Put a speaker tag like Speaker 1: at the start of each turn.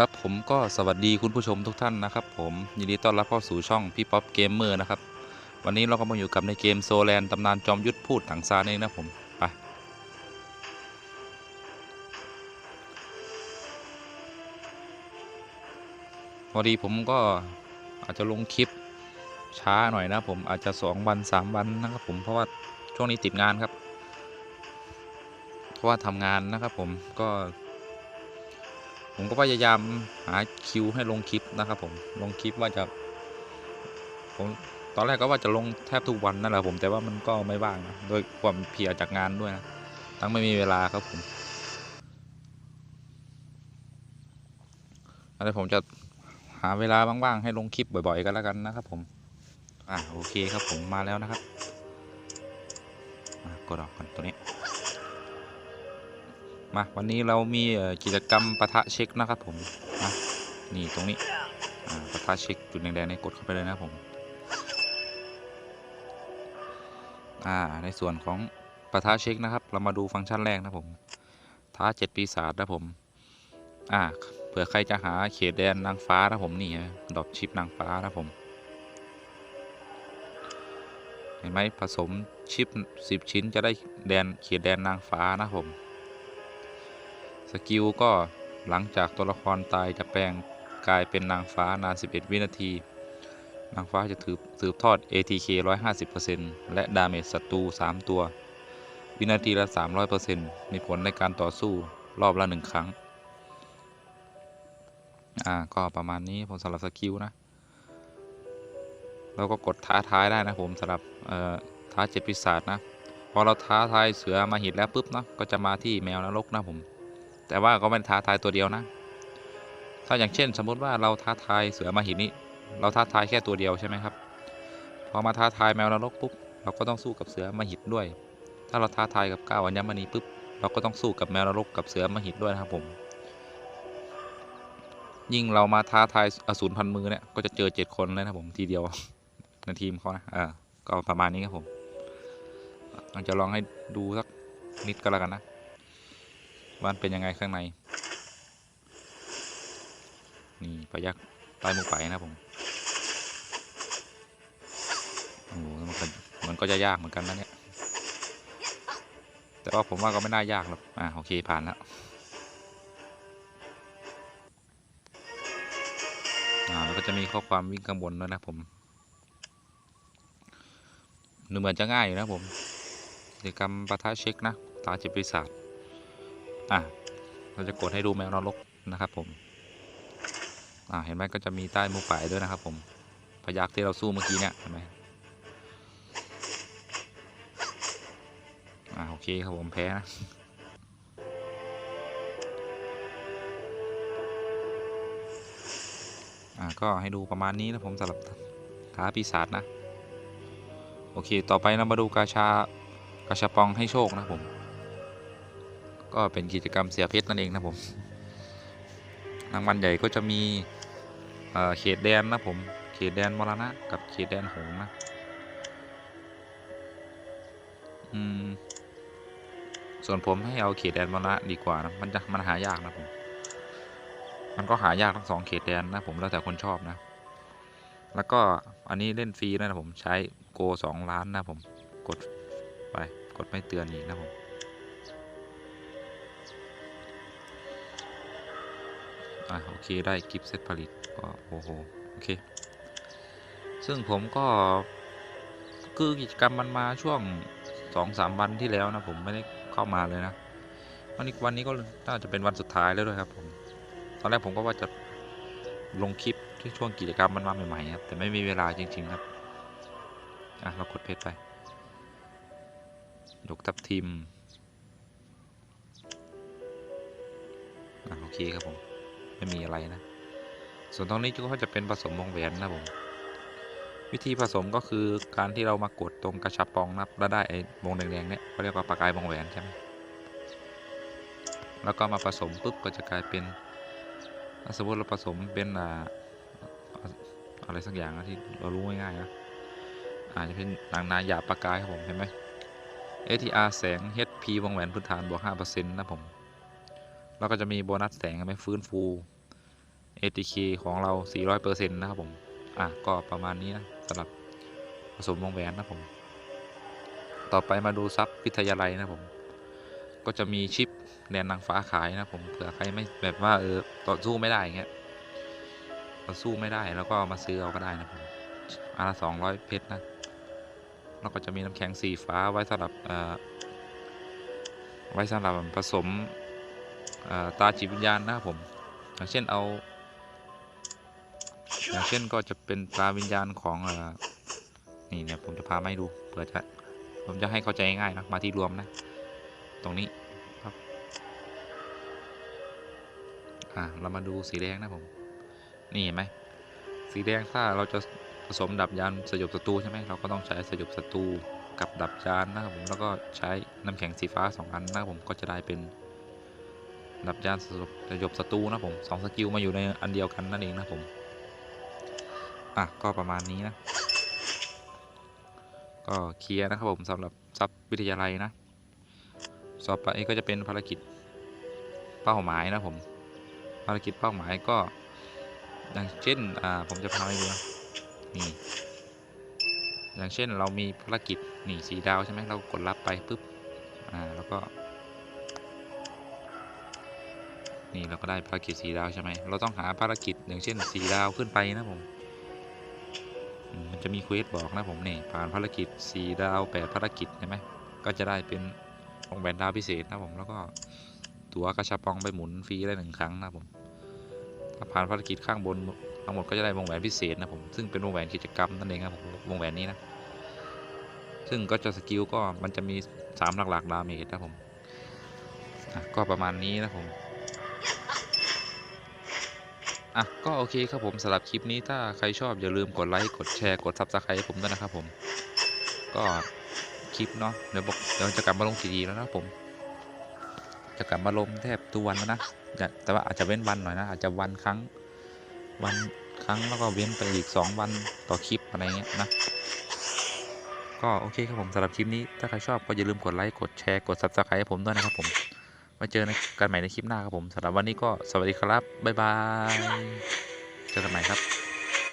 Speaker 1: ครับผมก็สวัสดีคุณผู้ชมทุกท่านนะครับผมยินดีต้อนรับเข้าสู่ช่องพี่ป๊อปเกมเมอร์นะครับวันนี้เราก็มาอยู่กับในเกมโซแลนตำนานจอมยุทธพูดถังซานเองนะผมไปพอดีผมก็อาจจะลงคลิปช้าหน่อยนะผมอาจจะสองวันสามวันนะครับผมเพราะว่าช่วงนี้ติดงานครับ เพราะว่าทำงานนะครับผมก็ ผมก็พยายามหาคิวให้ลงคลิปนะครับผมลงคลิปว่าจะผมตอนแรกก็ว่าจะลงแทบทุกวันนั่นแหละผมแต่ว่ามันก็ไม่ว่างนะโดยความเพียจากงานด้วยนะทั้งไม่มีเวลาครับผมอะไรผมจะหาเวลาว่างๆให้ลงคลิปบ่อยๆ กันแล้วกันนะครับ ผมอะโอเคครับผมมาแล้วนะครับกดออกก่อนตัวนี้ มาวันนี้เรามีกิจกรรมปะทะเช็คนะครับผมนะนี่ตรงนี้ปะทะเช็คจุดแดงๆนี่กดเข้าไปเลยนะผมอ่าในส่วนของปะทะเช็คนะครับ เรามาดูฟังก์ชันแรกนะผมท้าเจ็ดปีศาจนะผมอ่าเผื่อใครจะหาเขตแดนนางฟ้านะผมนี่ฮะดอกชิปนางฟ้านะผมเห็นไหมผสมชิป 10 ชิ้นจะได้แดนเขตแดนนางฟ้านะผม สกิลก็หลังจากตัวละครตายจะแปลงกลายเป็นนางฟ้านาน 11 วินาที นางฟ้าจะถือสืบทอด ATK 150%และดาเมจศัตรู 3 ตัว วินาทีละ 300%มีผลในการต่อสู้รอบละ 1 ครั้ง อ่า ก็ประมาณนี้ผมสำหรับสกิลนะเราก็กดท้าทายได้นะผมสำหรับเอ่อท้าเจ็ดปีศาจนะ พอเราท้าทายเสือมาหิดแล้วปุ๊บเนาะก็จะมาที่แมวนรกนะผม แต่ว่าก็ไม่ท้าทายตัวเดียวนะ ถ้าอย่างเช่น สมมุติว่าเราท้าทายเสือมาหินนี้ เราท้าทายแค่ตัวเดียวใช่ไหมครับ พอมาท้าทายแมวนรกปุ๊บเราก็ต้องสู้กับเสือมาหิดด้วย ถ้าเราท้าทายกับก้าวอัญมณีปุ๊บเราก็ต้องสู้กับแมวนรกกับเสือมาหิดด้วยนะครับผม ยิ่งเรามาท้าทายอสูรพันมือเนี่ยก็จะเจอเจ็ดคนเลยนะผมทีเดียวในทีมเขานะอ่าก็ประมาณนี้ครับผมเราจะลองให้ดูสักนิดก็แล้วกันนะ ว่านเป็นยังไงข้างใน นี่ปลายักษ์ใต้มุกไปนะผมโอ้โหมันก็มันก็จะยากเหมือนกันนะเนี่ย แต่ว่าผมว่าก็ไม่น่ายากหรอก อ่าโอเคผ่านแล้วอ่าแล้วก็จะมีข้อความวิ่งข้างบนด้วยนะผมดูเหมือนจะง่ายอยู่นะผมกิจกรรมปะทะเช็คนะ ตาจิตปีศาจ อะเราจะกดให้ดูแมวนรกนะครับ ผม อ่าเห็นไหมก็จะมีใต้มุกปลายด้วยนะครับ ผมพยักที่เราสู้เมื่อกี้เนี่ยเห็นไหมอ่าโอเคครับผมแพ้นะอ่าก็ให้ดูประมาณนี้นะผมสำหรับท้าปีศาจนะ โอเค ต่อไปเรามาดูกาชากาชาปองให้โชคนะผม ก็เป็นกิจกรรมเสียเพชรนั่นเองนะผมรางวัลใหญ่ก็จะมีเเขตแดนนะผม เขตแดนมรณะ กับเขตแดนหงนะส่วนผมให้เอาเขตแดนมรณะดีกว่านะมันจะมันหายากนะผม มันก็หายากทั้งสองเขตแดนนะผมแล้วแต่คนชอบนะ แล้วก็อันนี้เล่นฟรีนะผมใช้โกสองล้านนะผมกดไปกดไม่เตือนอีกนะผม อะโอเคได้กิฟเซตผลิตก็โอ้โหโอเค ซึ่งผมก็คือกิจกรรมมันมาช่วงสองสามวันที่แล้วนะผมไม่ได้เข้ามาเลยนะวันนี้วันนี้ก็น่าจะเป็นวันสุดท้ายแล้วด้วยครับผมตอนแรกผมก็ว่าจะลงคลิปที่ช่วงกิจกรรมมันมาใหม่ๆครับแต่ไม่มีเวลาจริง ๆ ครับอะเรากดเพชรไปยกทับทีมอะโอเคครับผม ไม่มีอะไรนะ ส่วนตรงนี้ก็จะเป็นผสมวงแหวนนะผม วิธีผสมก็คือการที่เรามากดตรงกระชับปองนะครับแล้วได้ไอ้วงแดงๆเนี่ยเขาเรียกว่าประกายวงแหวนใช่ไหมแล้วก็มาผสมปุ๊บก็จะกลายเป็นสมมติเราผสมเป็นอ่าอะไรสักอย่างนะที่เรารู้ง่ายๆนะอาจจะเป็นนางนาหยาบประกายครับผมเห็นไหม ATR แสง HP วงแหวนพื้นฐานบวก5%นะผม แล้วก็จะมีโบนัสแสงไหมฟื้นฟู ATK ของเรา 400%นะครับผม อะ ก็ประมาณนี้นะสำหรับผสมวงแหวนนะผม ต่อไปมาดูซับวิทยาลัยนะผม ก็จะมีชิปแดนนางฟ้าขายนะผมเผื่อใครไม่แบบว่าเออต่อสู้ไม่ได้อย่างเงี้ยต่อสู้ไม่ได้แล้วก็มาซื้อเอาก็ได้นะผมอันละสองร้อยเพชรนะ แล้วก็จะมีน้ำแข็งสีฟ้าไว้สำหรับเอ่อไว้สำหรับผสม ตาจิตวิญญาณนะครับผม อย่างเช่นเอา อย่างเช่นก็จะเป็นตาวิญญาณของอนี่เนี่ยผมจะพามาให้ดูเผื่อจะผมจะให้เข้าใจง่ายนะมาที่รวมนะ ตรงนี้ครับอะเรามาดูสีแดงนะผม นี่เห็นไหมสีแดงถ้าเราจะผสมดับยานสยบศัตรูใช่ไหมเราก็ต้องใช้สยบศัตรูกับดับยานนะครับผมแล้วก็ใช้น้ำแข็งสีฟ้าสองอันนะครับผมก็จะได้เป็น ดับยานสยบสยบศัตรูนะผมสองสกิลมาอยู่ในอันเดียวกันนั่นเองนะผม อะ ก็ประมาณนี้นะ ก็เคลียร์นะครับผมสำหรับซับวิทยาลัยนะต่อไปก็จะเป็นภารกิจเป้าหมายนะผม ภารกิจเป้าหมายก็อย่างเช่น อ่า ผมจะพาไปดูนะนี่อย่างเช่นเรามีภารกิจนี่สีดาวใช่ไหมเรากดรับไปปุ๊บ อ่า แล้วก็ นี่เราก็ได้ภารกิจสีดาวใช่ไหมเราต้องหาภารกิจอย่างเช่นสีดาวขึ้นไปนะผมมันจะมีเควสบอกนะผมนี่ผ่านภารกิจสีดาวแปดภารกิจใช่ไหมก็จะได้เป็นวงแหวนดาวพิเศษนะผมแล้วก็ตั๋วกระชับปองไปหมุนฟรีได้หนึ่งครั้งนะผมถ้าผ่านภารกิจข้างบนทั้งหมดก็จะได้วงแหวนพิเศษนะผมซึ่งเป็นวงแหวนกิจกรรมนั่นเองครับผมวงแหวนนี้นะซึ่งก็จะสกิลก็มันจะมีสามหลักๆดาเมจนะผมก็ประมาณนี้นะผม อะก็โอเคครับผมสำหรับคลิปนี้ถ้าใครชอบอย่าลืมกดไลค์กดแชร์กด Subscribe ให้ผมด้วยนะครับผม ก็คลิปเนาะเดี๋ยวบอกเดี๋ยวจะกลับมาลงทีดีแล้วนะผม จะกลับมาลงแทบทุกวันแล้วนะจะแต่ว่าอาจจะเว้นวันหน่อยนะอาจจะวันครั้งวันครั้งแล้วก็เว้นไปอีก 2 วันต่อคลิปอะไรเงี้ยนะก็โอเคครับผมสำหรับคลิปนี้ถ้าใครชอบก็อย่าลืมกดไลค์กดแชร์กด Subscribe ให้ผมด้วยนะครับผม มาเจอกันใหม่ในคลิปหน้าครับผมสำหรับวันนี้ก็สวัสดีครับ บ๊ายบาย เจอกันใหม่ครับ